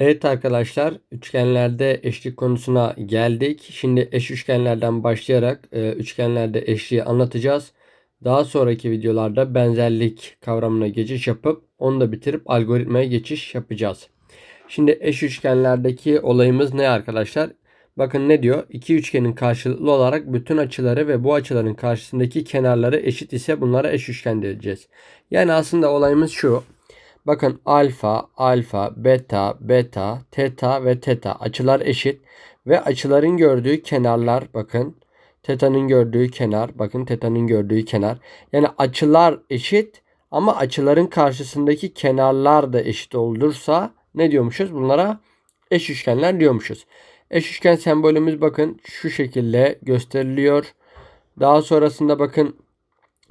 Evet arkadaşlar üçgenlerde eşlik konusuna geldik. Şimdi eş üçgenlerden başlayarak e, üçgenlerde eşliği anlatacağız. Daha sonraki videolarda benzerlik kavramına geçiş yapıp onu da bitirip algoritmaya geçiş yapacağız. Şimdi eş üçgenlerdeki olayımız ne arkadaşlar? Bakın ne diyor? İki üçgenin karşılıklı olarak bütün açıları ve bu açıların karşısındaki kenarları eşit ise bunlara eş üçgen diyeceğiz. Yani aslında olayımız şu. Bakın alfa, alfa, beta, beta, teta ve teta açılar eşit ve açıların gördüğü kenarlar bakın teta'nın gördüğü kenar bakın teta'nın gördüğü kenar. Yani açılar eşit ama açıların karşısındaki kenarlar da eşit olursa ne diyormuşuz? Bunlara eş üçgenler diyormuşuz. Eş üçgen sembolümüz bakın şu şekilde gösteriliyor. Daha sonrasında bakın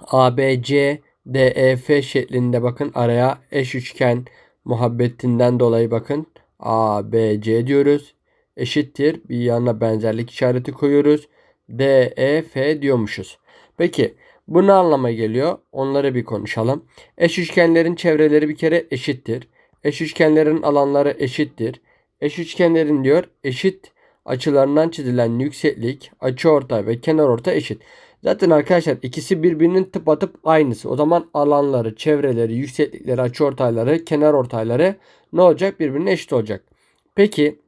ABC DEF şeklinde bakın araya eş üçgen muhabbetinden dolayı bakın ABC diyoruz. Eşittir. Bir yanına benzerlik işareti koyuyoruz. DEF diyormuşuz. Peki bu ne anlama geliyor? Onları bir konuşalım. Eş üçgenlerin çevreleri bir kere eşittir. Eş üçgenlerin alanları eşittir. Eş üçgenlerin diyor eşit açılarından çizilen yükseklik, açıortay ve kenarortay eşit. Zaten arkadaşlar ikisi birbirinin tıpatıp aynısı. O zaman alanları, çevreleri, yükseklikleri, açıortayları, kenarortayları ne olacak? Birbirine eşit olacak. Peki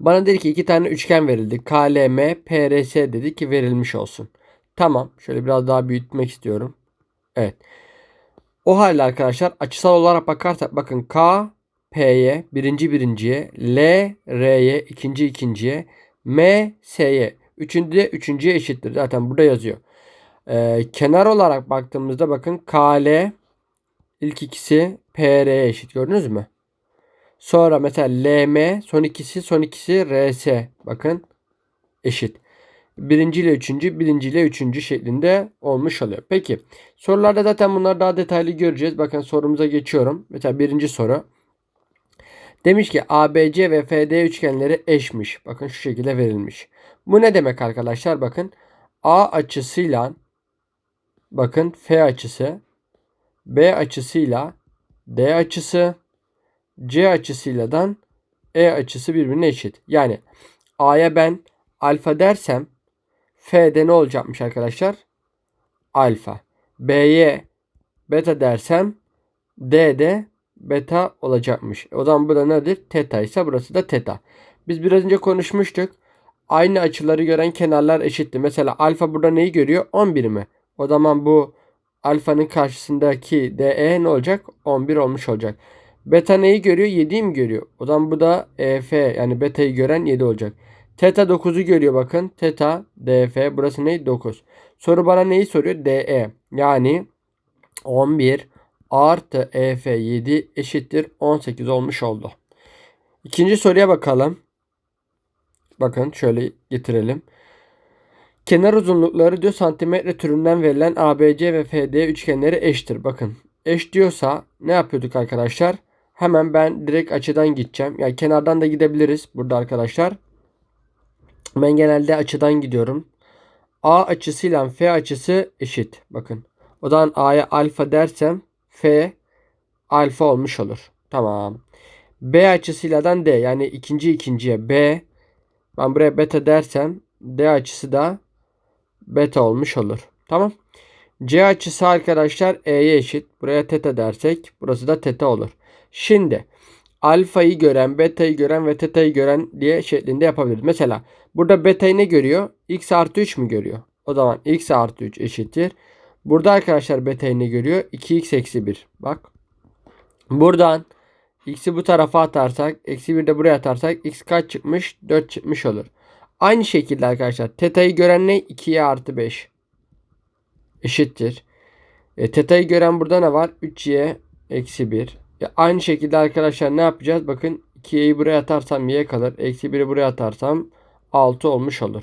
bana dedi ki iki tane üçgen verildi. KLM, PRS dedi ki verilmiş olsun. Tamam. Şöyle biraz daha büyütmek istiyorum. Evet. O halde arkadaşlar açısal olarak bakarsak bakın K P'ye birinci birinciye, L R'ye ikinci ikinciye, M S'ye üçüncü de üçüncüye eşittir. Zaten burada yazıyor. Ee, kenar olarak baktığımızda bakın KL ilk ikisi PR'ye eşit gördünüz mü? Sonra mesela LM son ikisi son ikisi RS bakın eşit. Birinci ile üçüncü, birinci ile üçüncü şeklinde olmuş oluyor. Peki sorularda zaten bunları daha detaylı göreceğiz. Bakın sorumuza geçiyorum. Mesela birinci soru. Demiş ki ABC ve FD üçgenleri eşmiş. Bakın şu şekilde verilmiş. Bu ne demek arkadaşlar? Bakın A açısıyla bakın F açısı B açısıyla D açısı C açısıyla da E açısı birbirine eşit. Yani A'ya ben alfa dersem F'de ne olacakmış arkadaşlar? Alfa. B'ye beta dersem D'de beta olacakmış. O zaman bu da nedir? Teta ise burası da teta. Biz biraz önce konuşmuştuk. Aynı açıları gören kenarlar eşitti. Mesela alfa burada neyi görüyor? 11 mi? O zaman bu alfanın karşısındaki DE ne olacak? 11 olmuş olacak. Beta neyi görüyor? 7'yi mi görüyor? O zaman bu da EF yani beta'yı gören 7 olacak. Teta 9'u görüyor bakın. Teta DF burası ne? 9. Soru bana neyi soruyor? DE yani 11 artı EF 7 eşittir 18 olmuş oldu. İkinci soruya bakalım. Bakın şöyle getirelim. Kenar uzunlukları diyor santimetre türünden verilen ABC ve FD üçgenleri eşittir. Bakın eş diyorsa ne yapıyorduk arkadaşlar? Hemen ben direkt açıdan gideceğim. Yani kenardan da gidebiliriz burada arkadaşlar. Ben genelde açıdan gidiyorum. A açısıyla F açısı eşit. Bakın. O zaman A'ya alfa dersem F alfa olmuş olur. Tamam. B açısıyla da D yani ikinci ikinciye B ben buraya beta dersem D açısı da beta olmuş olur. Tamam. C açısı arkadaşlar E'ye eşit. Buraya teta dersek burası da teta olur. Şimdi alfayı gören, beta'yı gören ve teta'yı gören diye şeklinde yapabiliriz. Mesela burada beta'yı ne görüyor? X artı 3 mü görüyor? O zaman x artı 3 eşittir. Burada arkadaşlar beta'yı ne görüyor? 2x eksi 1. Bak. Buradan x'i bu tarafa atarsak, eksi 1 de buraya atarsak x kaç çıkmış? 4 çıkmış olur. Aynı şekilde arkadaşlar teta'yı gören ne? 2y artı 5 eşittir. E, teta'yı gören burada ne var? 3y eksi 1. E, aynı şekilde arkadaşlar ne yapacağız? Bakın 2y'yi buraya atarsam y kalır. Eksi 1'i buraya atarsam 6 olmuş olur.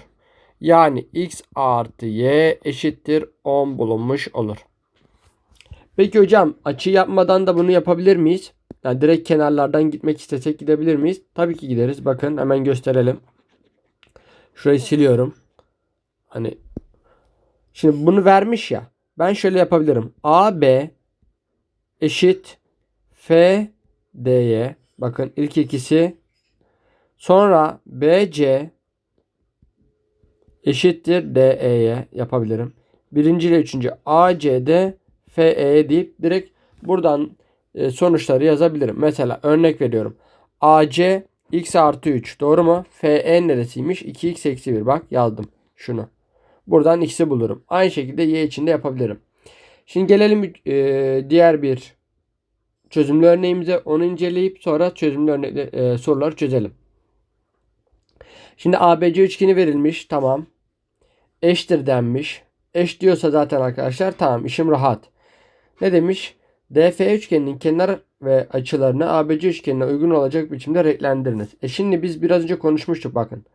Yani x artı y eşittir 10 bulunmuş olur. Peki hocam açı yapmadan da bunu yapabilir miyiz? Yani direkt kenarlardan gitmek istesek gidebilir miyiz? Tabii ki gideriz. Bakın hemen gösterelim. Şurayı siliyorum. Hani şimdi bunu vermiş ya. Ben şöyle yapabilirim. AB eşit F D'ye Bakın ilk ikisi. Sonra BC eşittir DE'ye yapabilirim. Birinci ile üçüncü AC'de FE'ye deyip direkt buradan sonuçları yazabilirim. Mesela örnek veriyorum. AC x artı 3 doğru mu? FE neresiymiş? 2x eksi 1 bak yazdım şunu. Buradan x'i bulurum. Aynı şekilde y için de yapabilirim. Şimdi gelelim e, diğer bir çözümlü örneğimize. Onu inceleyip sonra çözümlü örnekle, e, soruları çözelim. Şimdi ABC üçgeni verilmiş. Tamam. Eştir denmiş. Eş diyorsa zaten arkadaşlar tamam işim rahat. Ne demiş? DF üçgeninin kenar ve açılarını ABC üçgenine uygun olacak biçimde renklendiriniz. E şimdi biz biraz önce konuşmuştuk bakın.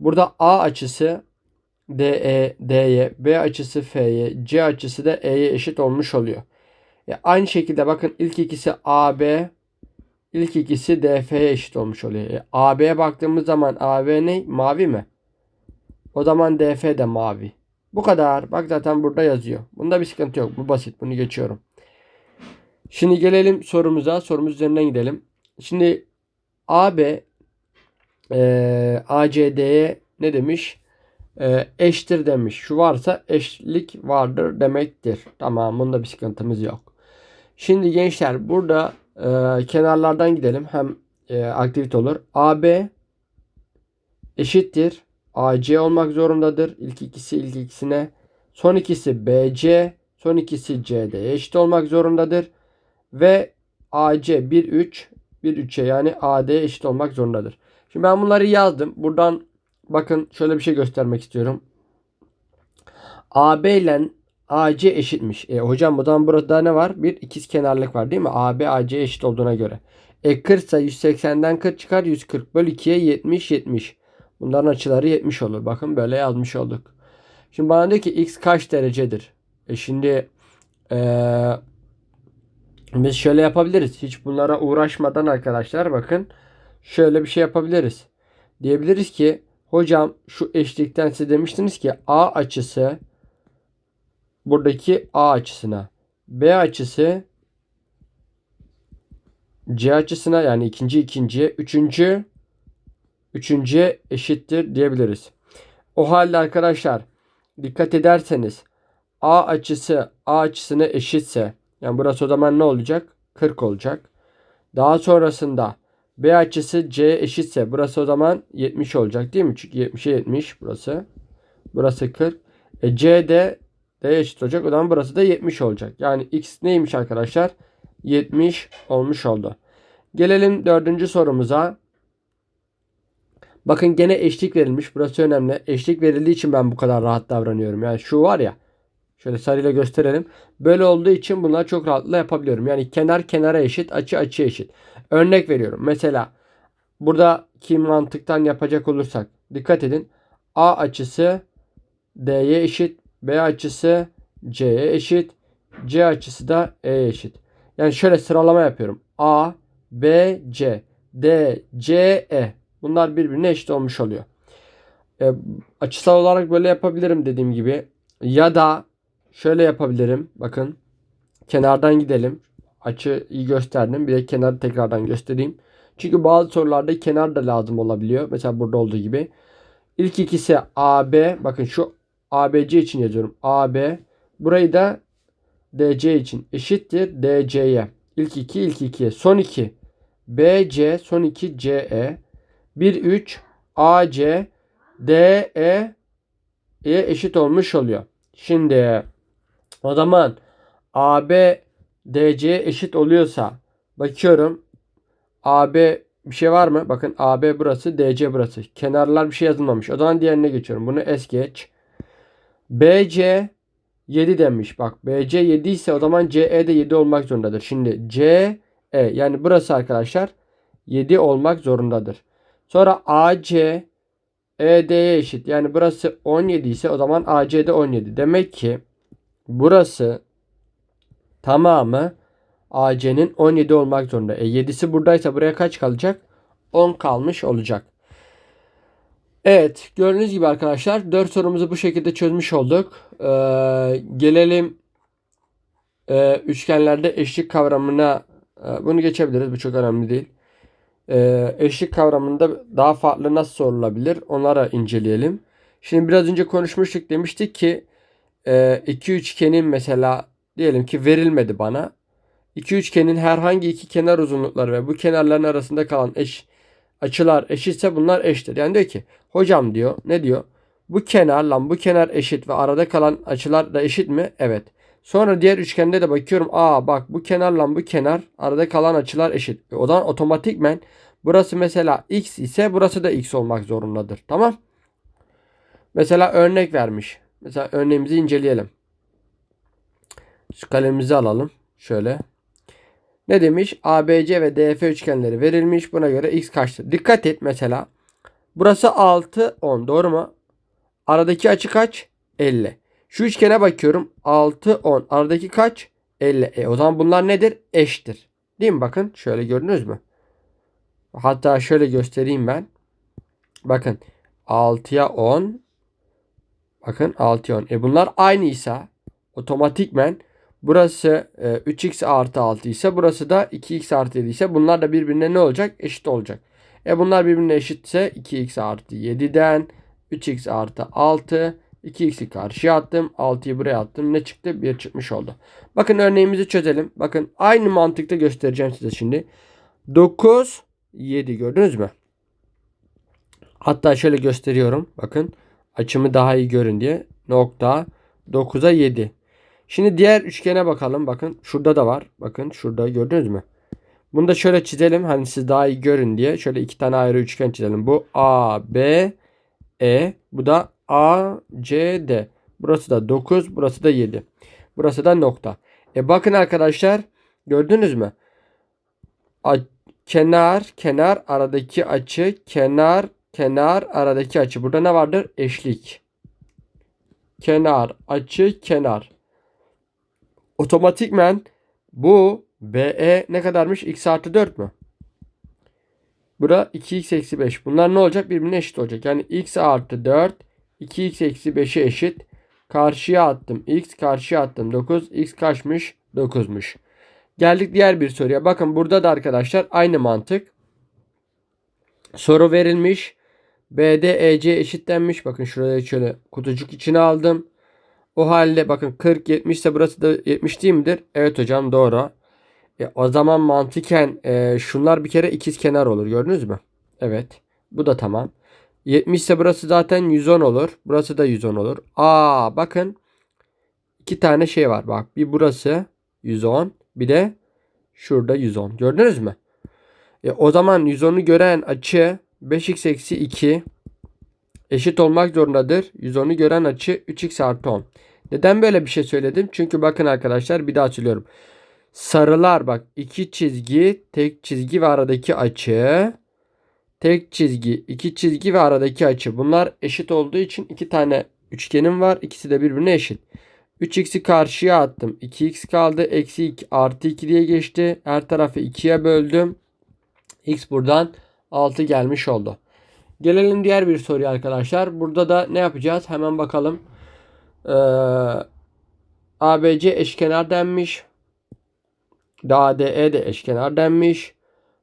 Burada A açısı DE, D'ye, B açısı F'ye, C açısı da E'ye eşit olmuş oluyor. E aynı şekilde bakın ilk ikisi AB, ilk ikisi DF'ye eşit olmuş oluyor. E AB'ye baktığımız zaman AB ne? Mavi mi? O zaman DF de mavi. Bu kadar. Bak zaten burada yazıyor. Bunda bir sıkıntı yok. Bu basit. Bunu geçiyorum. Şimdi gelelim sorumuza. Sorumuz üzerinden gidelim. Şimdi AB e, ACD'ye ne demiş? E, eştir demiş. Şu varsa eşlik vardır demektir. Tamam bunda bir sıkıntımız yok. Şimdi gençler burada e, kenarlardan gidelim. Hem e, aktivite olur. AB eşittir. AC olmak zorundadır. İlk ikisi ilk ikisine. Son ikisi BC. Son ikisi CD eşit olmak zorundadır. Ve AC 1 3 1 3'e yani AD eşit olmak zorundadır. Şimdi ben bunları yazdım. Buradan bakın şöyle bir şey göstermek istiyorum. AB ile AC eşitmiş. E hocam bu zaman burada ne var? Bir ikiz kenarlık var değil mi? AB AC eşit olduğuna göre. E 40 ise 180'den 40 çıkar. 140 bölü 2'ye 70 70. Bunların açıları 70 olur. Bakın böyle yazmış olduk. Şimdi bana diyor ki x kaç derecedir? E şimdi ee, biz şöyle yapabiliriz. Hiç bunlara uğraşmadan arkadaşlar bakın. Şöyle bir şey yapabiliriz. Diyebiliriz ki hocam şu eşlikten size demiştiniz ki A açısı buradaki A açısına B açısı C açısına yani ikinci ikinciye üçüncü üçüncüye eşittir diyebiliriz. O halde arkadaşlar dikkat ederseniz A açısı A açısına eşitse yani burası o zaman ne olacak? 40 olacak. Daha sonrasında B açısı C eşitse burası o zaman 70 olacak değil mi? Çünkü 70'e 70 burası. Burası 40. E C de D eşit olacak. O zaman burası da 70 olacak. Yani X neymiş arkadaşlar? 70 olmuş oldu. Gelelim dördüncü sorumuza. Bakın gene eşlik verilmiş. Burası önemli. Eşlik verildiği için ben bu kadar rahat davranıyorum. Yani şu var ya. Şöyle sarıyla gösterelim. Böyle olduğu için bunları çok rahatlıkla yapabiliyorum. Yani kenar kenara eşit, açı açıya eşit. Örnek veriyorum. Mesela buradaki mantıktan yapacak olursak dikkat edin. A açısı D'ye eşit. B açısı C'ye eşit. C açısı da E'ye eşit. Yani şöyle sıralama yapıyorum. A, B, C, D, C, E. Bunlar birbirine eşit olmuş oluyor. E, açısal olarak böyle yapabilirim dediğim gibi. Ya da şöyle yapabilirim. Bakın. Kenardan gidelim. Açıyı gösterdim. Bir de kenarı tekrardan göstereyim. Çünkü bazı sorularda kenar da lazım olabiliyor. Mesela burada olduğu gibi. İlk ikisi AB. Bakın şu ABC için yazıyorum. AB. Burayı da DC için eşittir DC'ye. İlk iki ilk ikiye. Son iki BC son iki CE. 1 3 AC DE eşit olmuş oluyor. Şimdi o zaman AB DC eşit oluyorsa bakıyorum AB bir şey var mı? Bakın AB burası DC burası. Kenarlar bir şey yazılmamış. O zaman diğerine geçiyorum. Bunu es geç. BC 7 demiş. Bak BC 7 ise o zaman CE de 7 olmak zorundadır. Şimdi CE yani burası arkadaşlar 7 olmak zorundadır. Sonra AC ED'ye eşit. Yani burası 17 ise o zaman AC de 17. Demek ki burası tamamı AC'nin 17 olmak zorunda. E 7'si buradaysa buraya kaç kalacak? 10 kalmış olacak. Evet gördüğünüz gibi arkadaşlar 4 sorumuzu bu şekilde çözmüş olduk. Ee, gelelim e, üçgenlerde eşlik kavramına. E, bunu geçebiliriz bu çok önemli değil. Ee, eşlik kavramında daha farklı nasıl sorulabilir? Onlara inceleyelim. Şimdi biraz önce konuşmuştuk demiştik ki e, iki üçgenin mesela diyelim ki verilmedi bana. İki üçgenin herhangi iki kenar uzunlukları ve bu kenarların arasında kalan eş açılar eşitse bunlar eşittir. Yani diyor ki hocam diyor ne diyor? Bu kenarla bu kenar eşit ve arada kalan açılar da eşit mi? Evet. Sonra diğer üçgende de bakıyorum. Aa bak bu kenarla bu kenar arada kalan açılar eşit. E, o zaman otomatikmen burası mesela x ise burası da x olmak zorundadır. Tamam. Mesela örnek vermiş. Mesela örneğimizi inceleyelim. Şu kalemimizi alalım. Şöyle. Ne demiş? ABC ve DF üçgenleri verilmiş. Buna göre x kaçtır? Dikkat et mesela. Burası 6, 10. Doğru mu? Aradaki açı kaç? 50. Şu üçgene bakıyorum. 6, 10. Aradaki kaç? 50. E, o zaman bunlar nedir? Eştir. Değil mi? Bakın. Şöyle gördünüz mü? Hatta şöyle göstereyim ben. Bakın. 6'ya 10. Bakın 6'ya 10. E bunlar aynıysa otomatikmen burası e, 3x artı 6 ise burası da 2x artı 7 ise bunlar da birbirine ne olacak? Eşit olacak. E bunlar birbirine eşitse 2x artı 7'den 3x artı 6 2x'i karşıya attım. 6'yı buraya attım. Ne çıktı? 1 çıkmış oldu. Bakın örneğimizi çözelim. Bakın aynı mantıkta göstereceğim size şimdi. 9 7 gördünüz mü? Hatta şöyle gösteriyorum. Bakın açımı daha iyi görün diye. Nokta 9'a 7. Şimdi diğer üçgene bakalım. Bakın şurada da var. Bakın şurada gördünüz mü? Bunu da şöyle çizelim. Hani siz daha iyi görün diye. Şöyle iki tane ayrı üçgen çizelim. Bu A, B, E. Bu da A, C, D. Burası da 9. Burası da 7. Burası da nokta. E bakın arkadaşlar. Gördünüz mü? A kenar, kenar aradaki açı, kenar, kenar aradaki açı. Burada ne vardır? Eşlik. Kenar, açı, kenar. Otomatikmen bu BE ne kadarmış? X artı 4 mü? Bura 2x eksi 5. Bunlar ne olacak? Birbirine eşit olacak. Yani x artı 4 2x eksi 5'e eşit. Karşıya attım. x karşıya attım. 9. x kaçmış? 9'muş. Geldik diğer bir soruya. Bakın burada da arkadaşlar aynı mantık. Soru verilmiş. BD EC eşitlenmiş. Bakın şurada şöyle kutucuk içine aldım. O halde bakın 40 70 ise burası da 70 değil midir? Evet hocam doğru. E, o zaman mantıken e, şunlar bir kere ikiz kenar olur. Gördünüz mü? Evet. Bu da tamam. 70 ise burası zaten 110 olur. Burası da 110 olur. Aa bakın. iki tane şey var. Bak bir burası 110. Bir de şurada 110. Gördünüz mü? E, o zaman 110'u gören açı 5x eksi 2 eşit olmak zorundadır. 110'u gören açı 3x artı 10. Neden böyle bir şey söyledim? Çünkü bakın arkadaşlar bir daha söylüyorum. Sarılar bak iki çizgi, tek çizgi ve aradaki açı. Tek çizgi, iki çizgi ve aradaki açı. Bunlar eşit olduğu için iki tane üçgenim var. İkisi de birbirine eşit. 3x'i karşıya attım. 2x kaldı. Eksi 2 artı 2 diye geçti. Her tarafı 2'ye böldüm. x buradan 6 gelmiş oldu. Gelelim diğer bir soruya arkadaşlar. Burada da ne yapacağız? Hemen bakalım. Ee, ABC eşkenar denmiş. DADE de eşkenar denmiş.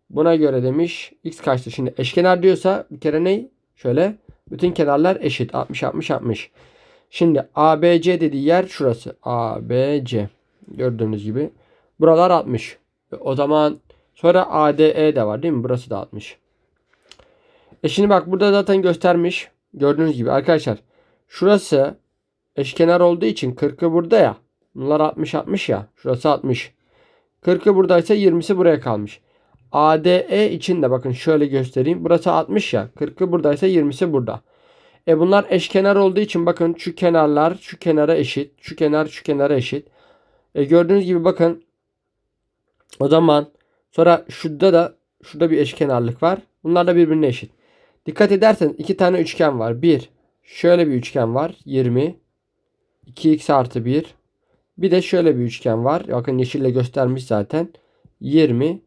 Buna göre demiş x kaçtır? Şimdi eşkenar diyorsa bir kere ne? Şöyle bütün kenarlar eşit. 60 60 60. Şimdi ABC dediği yer şurası. ABC. Gördüğünüz gibi. Buralar 60. O zaman sonra ADE de var değil mi? Burası da 60. E şimdi bak burada zaten göstermiş. Gördüğünüz gibi arkadaşlar. Şurası eşkenar olduğu için 40'ı burada ya. Bunlar 60 60 ya. Şurası 60. 40'ı buradaysa 20'si buraya kalmış. ADE için de bakın şöyle göstereyim. Burası 60 ya. 40'ı buradaysa 20'si burada. E bunlar eşkenar olduğu için bakın şu kenarlar şu kenara eşit. Şu kenar şu kenara eşit. E gördüğünüz gibi bakın. O zaman sonra şurada da şurada bir eşkenarlık var. Bunlar da birbirine eşit. Dikkat edersen iki tane üçgen var. Bir şöyle bir üçgen var. 20. 2x artı 1. Bir de şöyle bir üçgen var. Bakın yeşille göstermiş zaten. 20.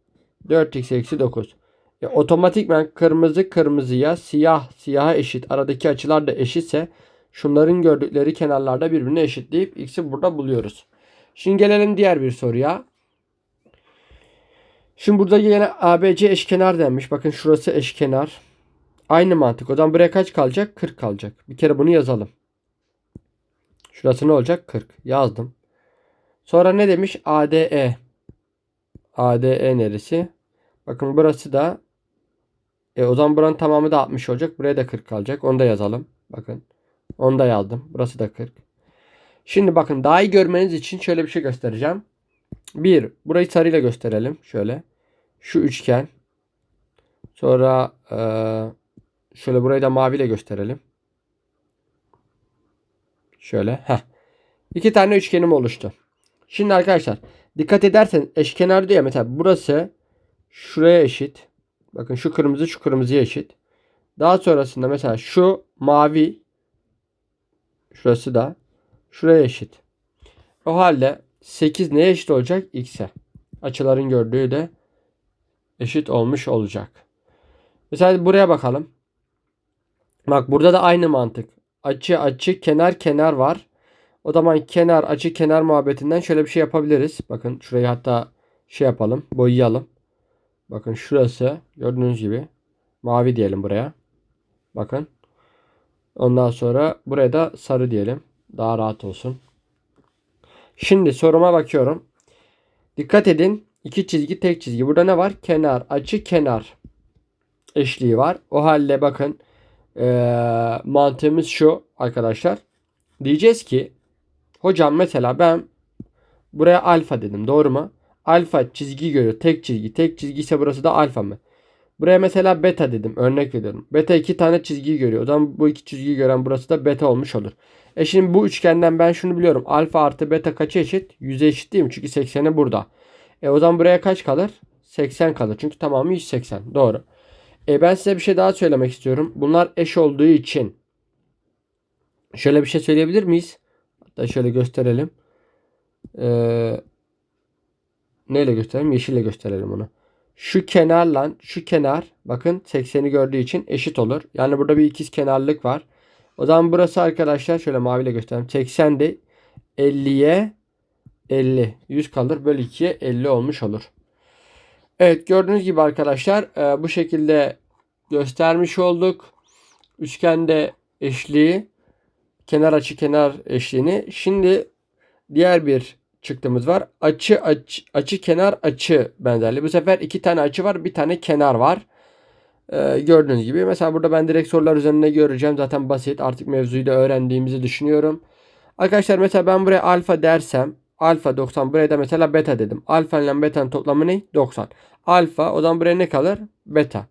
4x eksi 9. E, otomatikmen kırmızı kırmızıya siyah siyaha eşit. Aradaki açılar da eşitse şunların gördükleri kenarlarda birbirine eşitleyip x'i burada buluyoruz. Şimdi gelelim diğer bir soruya. Şimdi burada yine ABC eşkenar denmiş. Bakın şurası eşkenar. Aynı mantık. O zaman buraya kaç kalacak? 40 kalacak. Bir kere bunu yazalım. Şurası ne olacak? 40. Yazdım. Sonra ne demiş? ADE. ADE neresi? Bakın burası da e, o zaman buranın tamamı da 60 olacak. Buraya da 40 kalacak. Onu da yazalım. Bakın. Onu da yazdım. Burası da 40. Şimdi bakın daha iyi görmeniz için şöyle bir şey göstereceğim. Bir, burayı sarıyla gösterelim. Şöyle. Şu üçgen. Sonra eee, şöyle burayı da maviyle gösterelim. Şöyle. Heh. İki tane üçgenim oluştu. Şimdi arkadaşlar dikkat ederseniz eşkenar ya mesela burası şuraya eşit. Bakın şu kırmızı şu kırmızıya eşit. Daha sonrasında mesela şu mavi şurası da şuraya eşit. O halde 8 neye eşit olacak? X'e. Açıların gördüğü de eşit olmuş olacak. Mesela buraya bakalım. Bak burada da aynı mantık. Açı açı kenar kenar var. O zaman kenar açı kenar muhabbetinden şöyle bir şey yapabiliriz. Bakın şurayı hatta şey yapalım. Boyayalım. Bakın şurası gördüğünüz gibi mavi diyelim buraya. Bakın. Ondan sonra buraya da sarı diyelim. Daha rahat olsun. Şimdi soruma bakıyorum. Dikkat edin. İki çizgi tek çizgi. Burada ne var? Kenar açı kenar eşliği var. O halde bakın eee, mantığımız şu arkadaşlar. Diyeceğiz ki hocam mesela ben buraya alfa dedim. Doğru mu? Alfa çizgi görüyor. Tek çizgi. Tek çizgi ise burası da alfa mı? Buraya mesela beta dedim. Örnek veriyorum. Beta iki tane çizgiyi görüyor. O zaman bu iki çizgiyi gören burası da beta olmuş olur. E şimdi bu üçgenden ben şunu biliyorum. Alfa artı beta kaça eşit? 100'e eşit değil mi? Çünkü 80'i burada. E o zaman buraya kaç kalır? 80 kalır. Çünkü tamamı 180. Doğru. E ben size bir şey daha söylemek istiyorum. Bunlar eş olduğu için şöyle bir şey söyleyebilir miyiz? Hatta şöyle gösterelim. Ee, neyle gösterelim? Yeşille gösterelim onu. Şu kenarla şu kenar bakın 80'i gördüğü için eşit olur. Yani burada bir ikiz kenarlık var. O zaman burası arkadaşlar şöyle maviyle göstereyim. 80 de 50'ye 50. 100 kalır. Bölü 2'ye 50 olmuş olur. Evet gördüğünüz gibi arkadaşlar e, bu şekilde göstermiş olduk. Üçgende eşliği kenar açı kenar eşliğini. Şimdi diğer bir çıktığımız var. Açı açı, açı kenar açı benzerliği. Bu sefer iki tane açı var, bir tane kenar var. Ee, gördüğünüz gibi. Mesela burada ben direkt sorular üzerinde göreceğim. Zaten basit. Artık mevzuyu da öğrendiğimizi düşünüyorum. Arkadaşlar mesela ben buraya alfa dersem alfa 90 buraya da mesela beta dedim. Alfa ile beta'nın toplamı ne? 90. Alfa o zaman buraya ne kalır? Beta.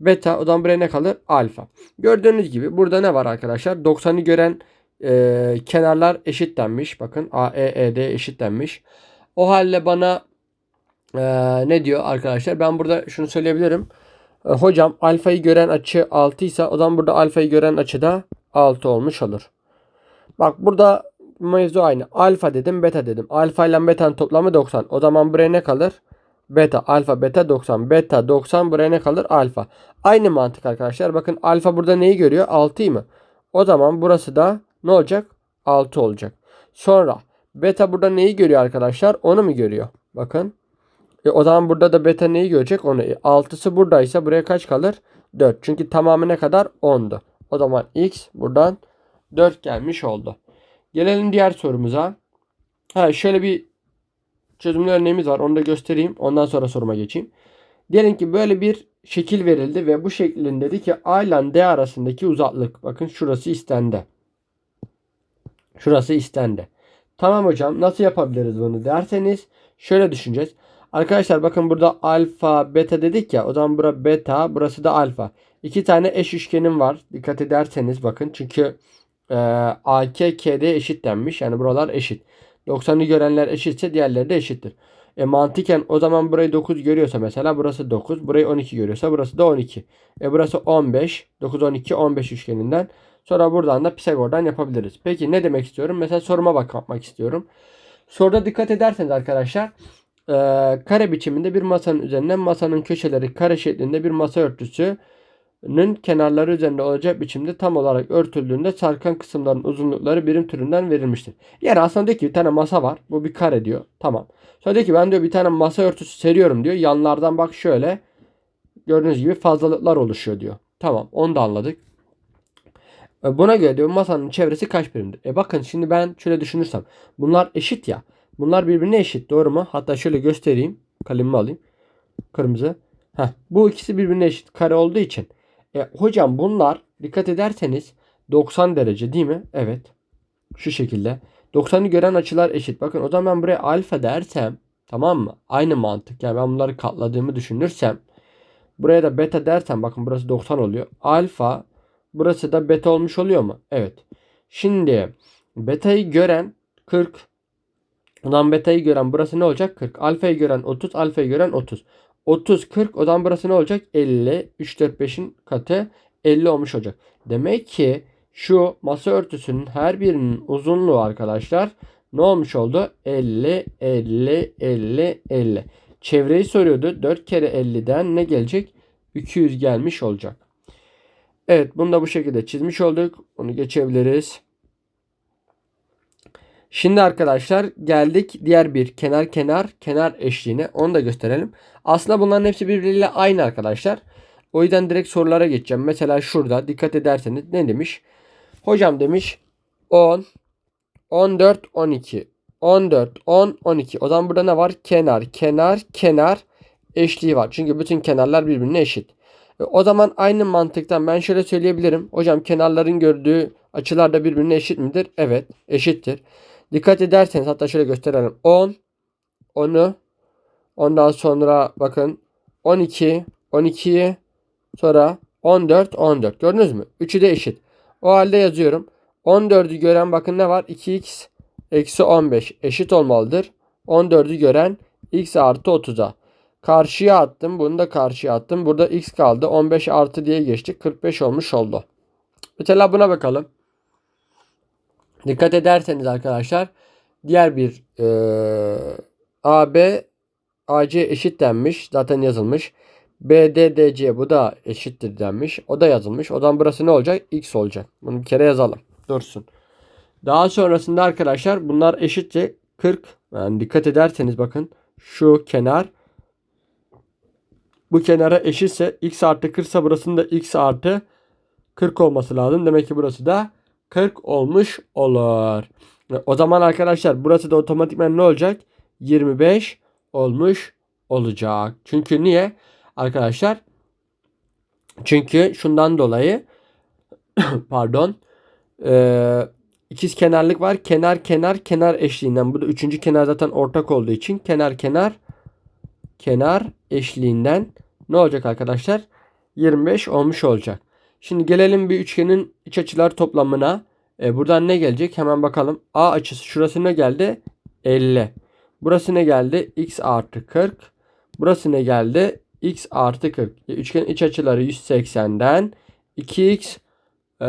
Beta o zaman buraya ne kalır? Alfa. Gördüğünüz gibi burada ne var arkadaşlar? 90'ı gören e, kenarlar eşitlenmiş. Bakın A, E, E, D eşitlenmiş. O halde bana e, ne diyor arkadaşlar? Ben burada şunu söyleyebilirim. E, hocam alfayı gören açı 6 ise o zaman burada alfayı gören açı da 6 olmuş olur. Bak burada mevzu aynı. Alfa dedim, beta dedim. Alfa ile beta'nın toplamı 90. O zaman buraya ne kalır? Beta, alfa, beta 90. Beta 90 buraya ne kalır? Alfa. Aynı mantık arkadaşlar. Bakın alfa burada neyi görüyor? 6'yı mı? O zaman burası da ne olacak? 6 olacak. Sonra beta burada neyi görüyor arkadaşlar? Onu mu görüyor? Bakın. E, o zaman burada da beta neyi görecek? Onu. E, 6'sı buradaysa buraya kaç kalır? 4. Çünkü tamamı ne kadar? 10'du. O zaman x buradan 4 gelmiş oldu. Gelelim diğer sorumuza. Ha şöyle bir çözümlü örneğimiz var. Onu da göstereyim. Ondan sonra soruma geçeyim. Diyelim ki böyle bir şekil verildi ve bu şeklin dedi ki A ile D arasındaki uzaklık. Bakın şurası istendi. Şurası istendi. Tamam hocam nasıl yapabiliriz bunu derseniz şöyle düşüneceğiz. Arkadaşlar bakın burada alfa beta dedik ya o zaman bura beta burası da alfa. İki tane eş üçgenim var. Dikkat ederseniz bakın çünkü e, AK KD eşit denmiş. Yani buralar eşit. 90'ı görenler eşitse diğerleri de eşittir. E mantıken o zaman burayı 9 görüyorsa mesela burası 9. Burayı 12 görüyorsa burası da 12. E burası 15. 9, 12, 15 üçgeninden. Sonra buradan da Pisagor'dan yapabiliriz. Peki ne demek istiyorum? Mesela soruma bakmak istiyorum. Soruda dikkat ederseniz arkadaşlar e, kare biçiminde bir masanın üzerinden masanın köşeleri kare şeklinde bir masa örtüsünün kenarları üzerinde olacak biçimde tam olarak örtüldüğünde sarkan kısımların uzunlukları birim türünden verilmiştir. Yani aslında diyor ki bir tane masa var. Bu bir kare diyor. Tamam. Sonra diyor ki ben diyor bir tane masa örtüsü seriyorum diyor. Yanlardan bak şöyle. Gördüğünüz gibi fazlalıklar oluşuyor diyor. Tamam onu da anladık. E, Buna göre diyor masanın çevresi kaç birimdir? E bakın şimdi ben şöyle düşünürsem. Bunlar eşit ya. Bunlar birbirine eşit doğru mu? Hatta şöyle göstereyim. Kalemimi alayım. Kırmızı. Heh, bu ikisi birbirine eşit kare olduğu için. E, hocam bunlar dikkat ederseniz 90 derece değil mi? Evet. Şu şekilde. 90'ı gören açılar eşit. Bakın o zaman ben buraya alfa dersem tamam mı? Aynı mantık. Yani ben bunları katladığımı düşünürsem buraya da beta dersem bakın burası 90 oluyor. Alfa burası da beta olmuş oluyor mu? Evet. Şimdi beta'yı gören 40 Ulan beta'yı gören burası ne olacak? 40. Alfa'yı gören 30. Alfa'yı gören 30. 30, 40. O zaman burası ne olacak? 50. 3, 4, 5'in katı 50 olmuş olacak. Demek ki şu masa örtüsünün her birinin uzunluğu arkadaşlar ne olmuş oldu? 50, 50, 50, 50. Çevreyi soruyordu. 4 kere 50'den ne gelecek? 200 gelmiş olacak. Evet bunu da bu şekilde çizmiş olduk. Onu geçebiliriz. Şimdi arkadaşlar geldik diğer bir kenar kenar kenar eşliğine. Onu da gösterelim. Aslında bunların hepsi birbiriyle aynı arkadaşlar. O yüzden direkt sorulara geçeceğim. Mesela şurada dikkat ederseniz ne demiş? Hocam demiş 10, 14, 12. 14, 10, 12. O zaman burada ne var? Kenar, kenar, kenar eşliği var. Çünkü bütün kenarlar birbirine eşit. E, O zaman aynı mantıktan ben şöyle söyleyebilirim. Hocam kenarların gördüğü açılar da birbirine eşit midir? Evet, eşittir. Dikkat ederseniz hatta şöyle gösterelim. 10, 10'u ondan sonra bakın 12, 12'yi sonra 14, 14. Gördünüz mü? Üçü de eşit. O halde yazıyorum. 14'ü gören bakın ne var? 2x eksi 15 eşit olmalıdır. 14'ü gören x artı 30'a. Karşıya attım. Bunu da karşıya attım. Burada x kaldı. 15 artı diye geçtik. 45 olmuş oldu. Mesela buna bakalım. Dikkat ederseniz arkadaşlar diğer bir e, AB AC eşit denmiş. Zaten yazılmış. BDDC bu da eşittir denmiş. O da yazılmış. O zaman burası ne olacak? X olacak. Bunu bir kere yazalım. Dursun. Daha sonrasında arkadaşlar bunlar eşitçe 40. Yani dikkat ederseniz bakın şu kenar bu kenara eşitse x artı 40 ise burasının da x artı 40 olması lazım. Demek ki burası da 40 olmuş olur. O zaman arkadaşlar burası da otomatikman ne olacak? 25 olmuş olacak. Çünkü niye? Arkadaşlar çünkü şundan dolayı pardon ee, ikiz kenarlık var. Kenar kenar kenar eşliğinden. Bu da üçüncü kenar zaten ortak olduğu için kenar kenar kenar eşliğinden ne olacak arkadaşlar? 25 olmuş olacak. Şimdi gelelim bir üçgenin iç açılar toplamına. E, buradan ne gelecek? Hemen bakalım. A açısı şurası ne geldi? 50. Burası ne geldi? X artı 40. Burası ne geldi? X artı 40. E, üçgenin iç açıları 180'den 2x e,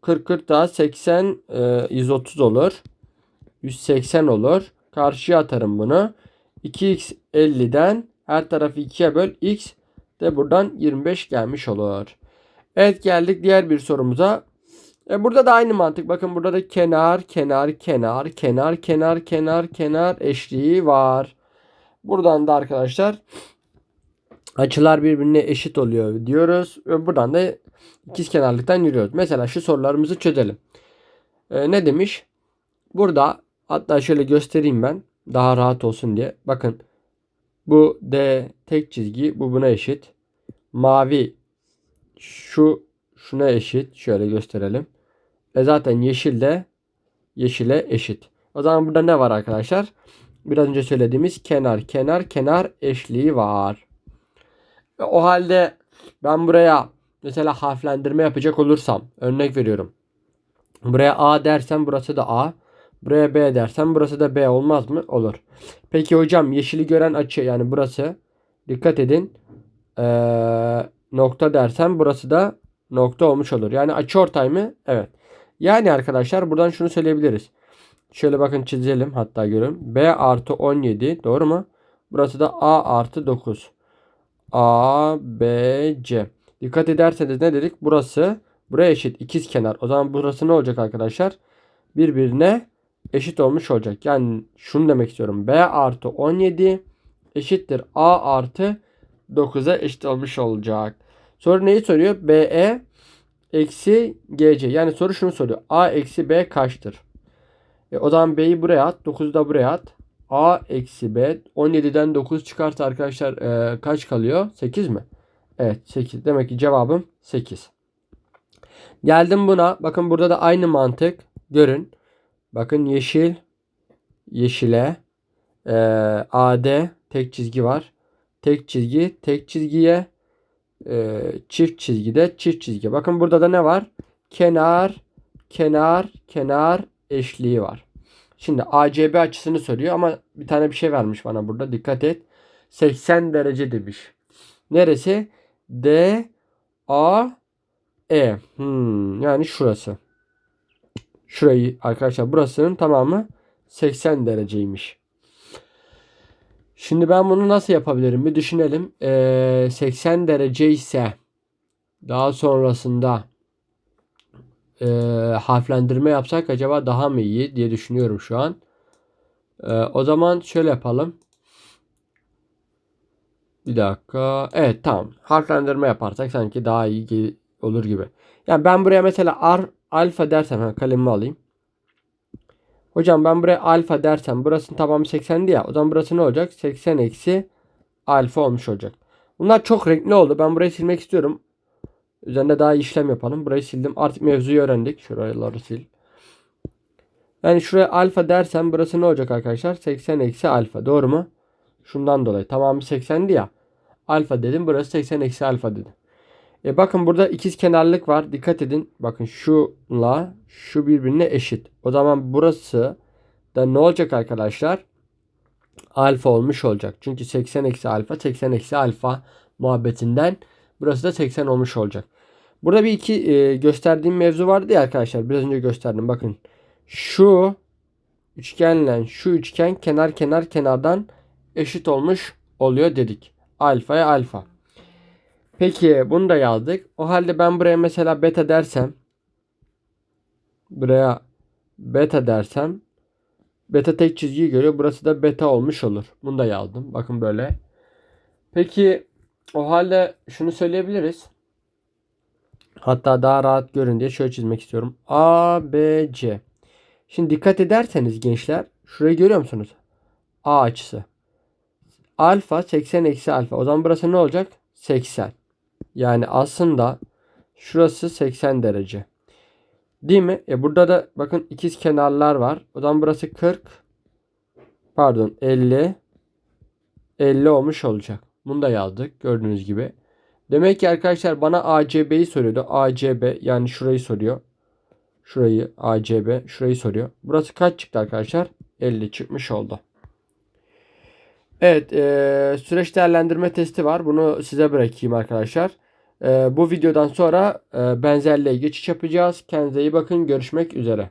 40 40 daha 80 e, 130 olur. 180 olur. Karşıya atarım bunu. 2x 50'den her tarafı 2'ye böl. X de buradan 25 gelmiş olur. Evet geldik diğer bir sorumuza. E burada da aynı mantık. Bakın burada da kenar, kenar, kenar, kenar, kenar, kenar, kenar eşliği var. Buradan da arkadaşlar açılar birbirine eşit oluyor diyoruz. Ve buradan da ikiz kenarlıktan yürüyoruz. Mesela şu sorularımızı çözelim. E, ne demiş? Burada hatta şöyle göstereyim ben. Daha rahat olsun diye. Bakın bu D tek çizgi. Bu buna eşit. Mavi şu şuna eşit. Şöyle gösterelim. E zaten yeşil de yeşile eşit. O zaman burada ne var arkadaşlar? Biraz önce söylediğimiz kenar kenar kenar eşliği var. E o halde ben buraya mesela harflendirme yapacak olursam örnek veriyorum. Buraya A dersem burası da A. Buraya B dersem burası da B olmaz mı? Olur. Peki hocam yeşili gören açı yani burası. Dikkat edin. Ee, nokta dersem burası da nokta olmuş olur. Yani açı ortay mı? Evet. Yani arkadaşlar buradan şunu söyleyebiliriz. Şöyle bakın çizelim hatta görün. B artı 17 doğru mu? Burası da A artı 9. A, B, C. Dikkat ederseniz ne dedik? Burası buraya eşit ikiz kenar. O zaman burası ne olacak arkadaşlar? Birbirine eşit olmuş olacak. Yani şunu demek istiyorum. B artı 17 eşittir A artı 9'a eşit olmuş olacak. Soru neyi soruyor? BE eksi GC. Yani soru şunu soruyor. A eksi B kaçtır? E, o zaman B'yi buraya at. 9'u da buraya at. A eksi B. 17'den 9 çıkarsa arkadaşlar e, kaç kalıyor? 8 mi? Evet 8. Demek ki cevabım 8. Geldim buna. Bakın burada da aynı mantık. Görün. Bakın yeşil. Yeşile. E, AD. Tek çizgi var. Tek çizgi. Tek çizgiye. E, çift çizgide. Çift çizgi. Bakın burada da ne var? Kenar. Kenar. Kenar eşliği var. Şimdi ACB açısını soruyor ama bir tane bir şey vermiş bana burada. Dikkat et. 80 derece demiş. Neresi? D A E. Hmm, yani şurası. Şurayı arkadaşlar burasının tamamı 80 dereceymiş. Şimdi ben bunu nasıl yapabilirim? Bir düşünelim. Ee, 80 derece ise daha sonrasında e, harflendirme yapsak acaba daha mı iyi diye düşünüyorum şu an. E, o zaman şöyle yapalım. Bir dakika. Evet tamam. Harflendirme yaparsak sanki daha iyi olur gibi. Yani ben buraya mesela ar, alfa dersem ha, kalemimi alayım. Hocam ben buraya alfa dersem burasının tamamı 80'di ya. O zaman burası ne olacak? 80 eksi alfa olmuş olacak. Bunlar çok renkli oldu. Ben burayı silmek istiyorum. Üzerinde daha iyi işlem yapalım. Burayı sildim. Artık mevzuyu öğrendik. Şuraları sil. Yani şuraya alfa dersem burası ne olacak arkadaşlar? 80 eksi alfa. Doğru mu? Şundan dolayı. Tamamı 80'di ya. Alfa dedim. Burası 80 eksi alfa dedim. E bakın burada ikiz kenarlık var. Dikkat edin. Bakın şunla şu birbirine eşit. O zaman burası da ne olacak arkadaşlar? Alfa olmuş olacak. Çünkü 80 eksi alfa 80 eksi alfa muhabbetinden burası da 80 olmuş olacak. Burada bir iki e, gösterdiğim mevzu vardı ya arkadaşlar. Biraz önce gösterdim. Bakın şu üçgenle şu üçgen kenar kenar kenardan eşit olmuş oluyor dedik. Alfaya alfa. Peki bunu da yazdık. O halde ben buraya mesela beta dersem buraya beta dersem beta tek çizgiyi görüyor. Burası da beta olmuş olur. Bunu da yazdım. Bakın böyle. Peki o halde şunu söyleyebiliriz. Hatta daha rahat görün diye şöyle çizmek istiyorum. A, B, C. Şimdi dikkat ederseniz gençler şurayı görüyor musunuz? A açısı. Alfa 80 eksi alfa. O zaman burası ne olacak? 80. Yani aslında şurası 80 derece. Değil mi? E burada da bakın ikiz kenarlar var. O zaman burası 40. Pardon 50. 50 olmuş olacak. Bunu da yazdık gördüğünüz gibi. Demek ki arkadaşlar bana ACB'yi soruyordu. ACB yani şurayı soruyor. Şurayı ACB şurayı soruyor. Burası kaç çıktı arkadaşlar? 50 çıkmış oldu. Evet e, süreç değerlendirme testi var. Bunu size bırakayım arkadaşlar. E, bu videodan sonra e, benzerliğe geçiş yapacağız. Kendinize iyi bakın. Görüşmek üzere.